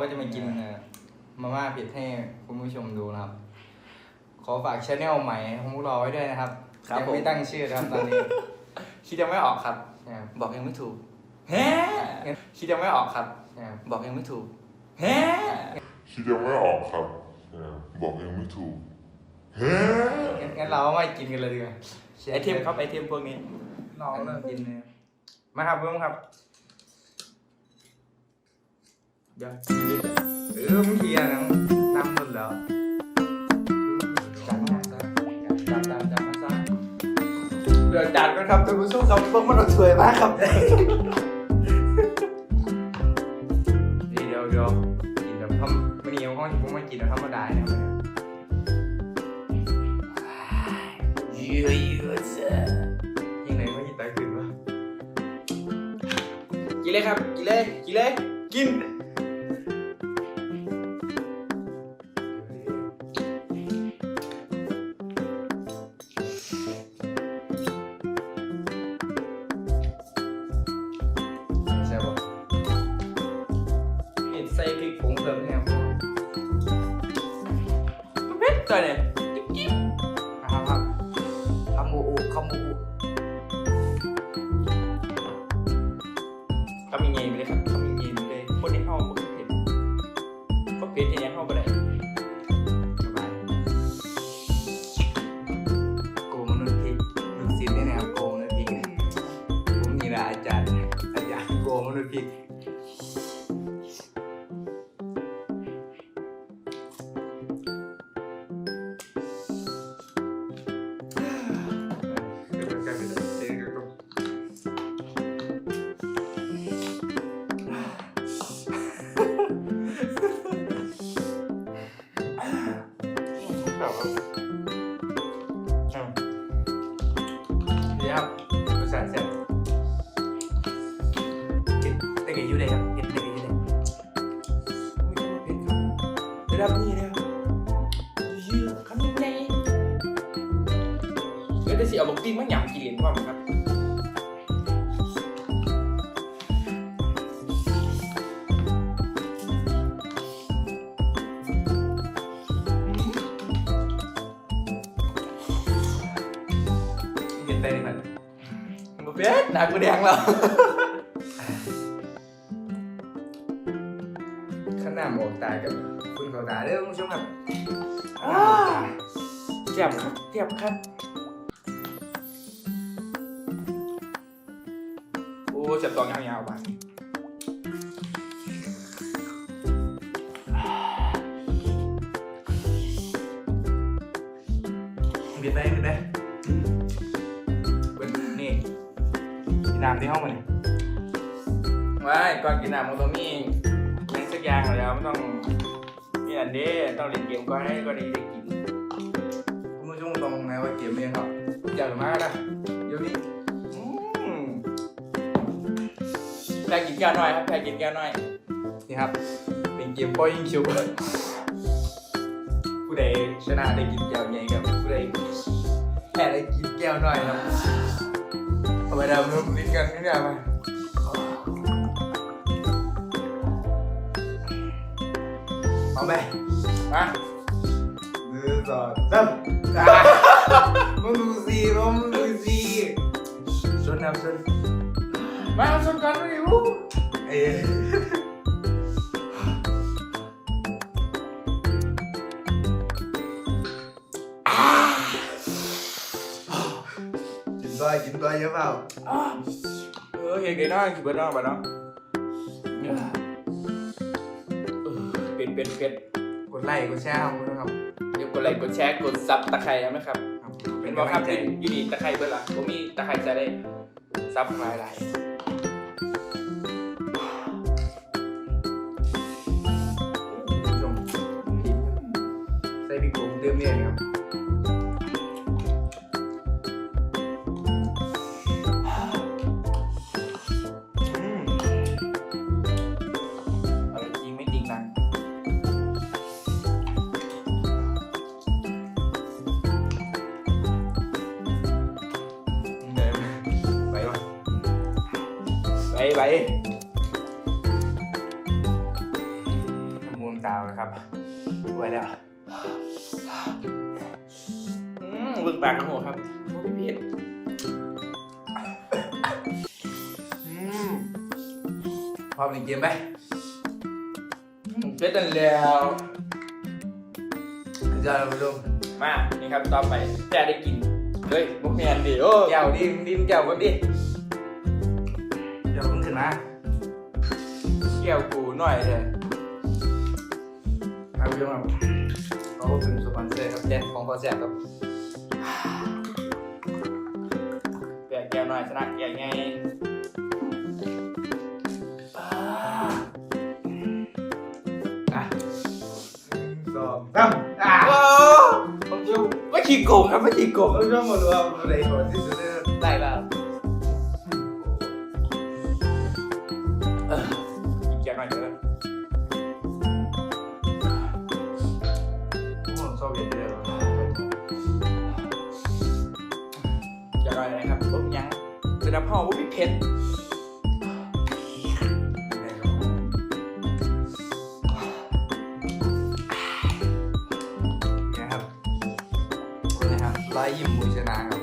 ก็จะมากินเอ่อมาม่าเผ็ดให้คุณผู้ชมดูนะครับ ขอฝากชแนลใหม่ของพวกเราไว้ด้วยนะครับครับยังผม ไม่ตั้งชื่อนะครับตอนนี้คิดยังไม่ออกครับ นะครับบอกยังไม่ถูกแฮคิดยังไม่ออกครับ นะครับบอกยังไม่ถูกแฮคิดยังไม่ออกครับเออบอกยังไม่ถูกเฮ้ งั้นงั้นเราไม่กินกันเลยดีกว่าไอเทมครับไอเทมพวกนี้ ลองเริ่มกินเลยมาครับเพิ่มครับ เดี๋ยวเออมึงเฮียนะนำหมดแล้วจัดมาซะจัดจัดจัดมาซะเดือดจัดก็ครับท่านผู้ชมครับพวกมันสวยมากครับ นี่เดี๋ยวเดี๋ยวกินแบบทำไม่นี่ห้องที่ผมมากินแบบธรรมดาเนี่ยมันเนี่ยเยอะเยอะจ้ะยังไงไม่ยินตาขึ้นวะกินเลยครับ กินเลย กินเลย กิน เผ็ดตัวเนี่ยจิ๊บจิ๊บครับครับคำบูอูคำบูอูคำยังไงไปเลยครับคำยังไงไปเลยคนที่เข้าก็เผ็ดก็เผ็ดที่ยังเข้าไปได้ ต์หนักกูแดงแล้วข้างหน้าหมอกตายกับคุณเขาตาเด้อคุณผู้ชมครับอ้าเทียบครับเทียบครับ โอ้จับตองยาวๆไปเห็ดได้เห็ดได้ นน้ำที่ห้องมาเนี่ยว้ายก่อนกินน้ำมันต้องมียังสักอย่างแล้วมันต้องมีอันเด้ต้องเล่นเกมก่อนให้ก่อนได้ได้กินคุณผู้ชมตรงไหนว่าเกมเองครับอยากมากนะเดี๋ยวนี้อืมแพ้กินแก้วหน่อยครับแพ้กินแก้วหน่อยนี่ครับเป็นเกมป้อยยิงชุบผู้ใดชนะได้กินแก้วใหญ่กับผู้ใดแพ้ได้กินแก้วน้อยครับ เอาไปดำน้ำลิ้นกันนี่เนี่ย กันเลยอู้เอ้ยกินไปกินไปเยอะเปล่าอ้าวเออเห็นกันน้อยคือเบิร์ดน้องบ้าน้องเป็ดเป็ดเป็ดกดไลค์กดแชร์ครับครับเดี๋ยวกดไลค์กดแชร์กดซับตะไคร้ไหมครับ เป็เป็นนว่าว่าคครัรับบอยู่อยู่นี่ตะไคร้เบิร์ดล่ะผมมีตะไคร้จะได้ซับหลายหลายชมใส่พริกผงเติมเนี่ยครับ ไปไปครับรวยแล้วอืมเบิ่งปากกันหัวครับโอ้พี่เพชรอืมพร้อมเล่นเกมไหมเพชรนั่นแล้วจะเอาไปลงมา นี่ครับ ต่อไปจะได้กิน เฮ้ยบุกเมียนดิโอ้แก้วดิมดิมแก้วกันดิ ก้วกูหน่อยเลยเอาไปลงครับเขาเป็นสปอนเซอร์ครับแจ้งของพอแซ่บครับแก้วแก้วหน่อยชนะแก้วไงอะสองสามอะโอ้ผมจะไม่ขี้โกงครับไม่ขี้โกง เราชอบมาดูว่าอะไรก่อนที่สุดเนี่ยได้แล้ว น้ำพ่อผมมีเพชรนะครับนี่ครับไล่ยิ้มมือชนะครับ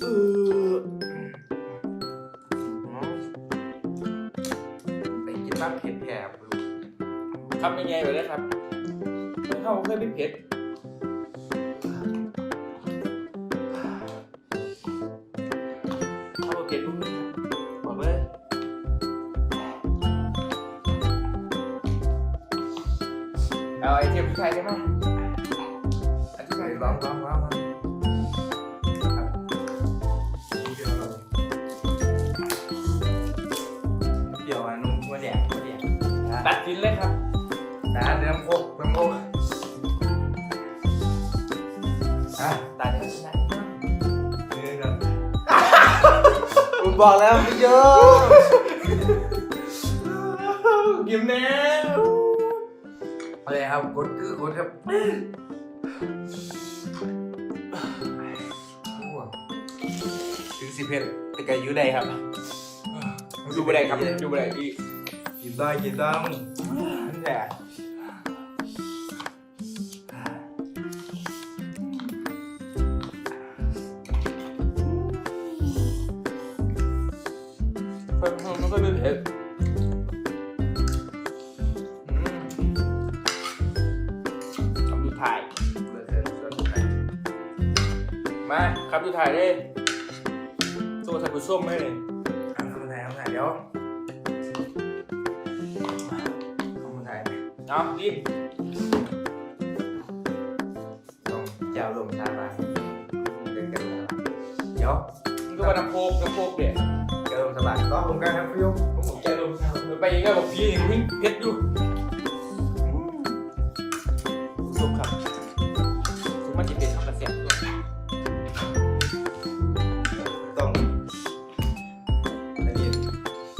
เออไปกินบ้านเผ็ดแผลบทำยังไงไปเลยครับไม่เข้าเคยเป็นเพชร เอาไอเทมใช้ได้ไหมอันที่ใส่ใช้ร้องร้องร้องครับเดี๋ยวเดี๋ยวนุ่มมาแดงมาแดงนะตัดสินเลยครับนะเดี๋ยวน้ำโคกน้ำโคกอะตัดสินชนะนี่ครับผมบอกแล้วพี่โยยิ้มแน่ อะไรครับกดคือกดครับถึงสิบเพชรแต่ก็อยู่ได้ครับดูไปไหนครับดูไปไหนดีกินได้กินได้นั่นแหละเพิ่มเพิ่มไม่ค่อยเป็นเผ็ด มาคำดูถ่ายได้ตัวท่านผู้ชมให้เลยทำไงทำไงเดี๋ยวทำไงเอารีบต้องเจ้าลมทางมาเดินกันเลยเดี๋ยวมันก็ว่าน้ำโคกน้ำโคกเดี๋ยเจ้าลมสบายก็ผมกันครับพี่โยผมใจลงไปอีกก็บอกพี่วิ่งเพชรอยู่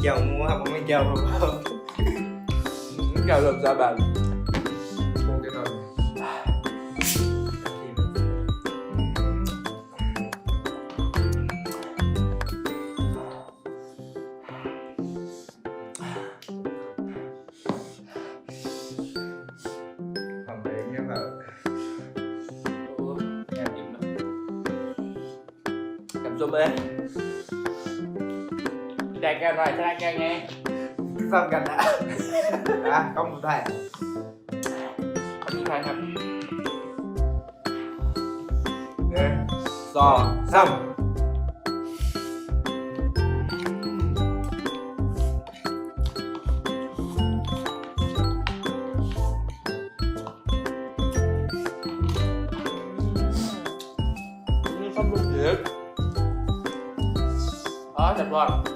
เกี่ยวงูครับผมไม่เกี่ยว ครับเกี่ยวกับซาบันโคกกันหน่อยทำไ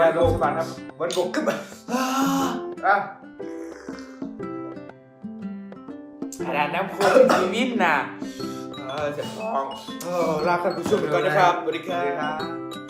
แวร์โลกสบานครับวันบกขึ้นมาอะขนาดน้ำโค้งชีวิตน่ะเออเจ็บท้องเออลาท่านผู้ชมก่อนนะครับสวัสดีสวัสดีคครัรับบ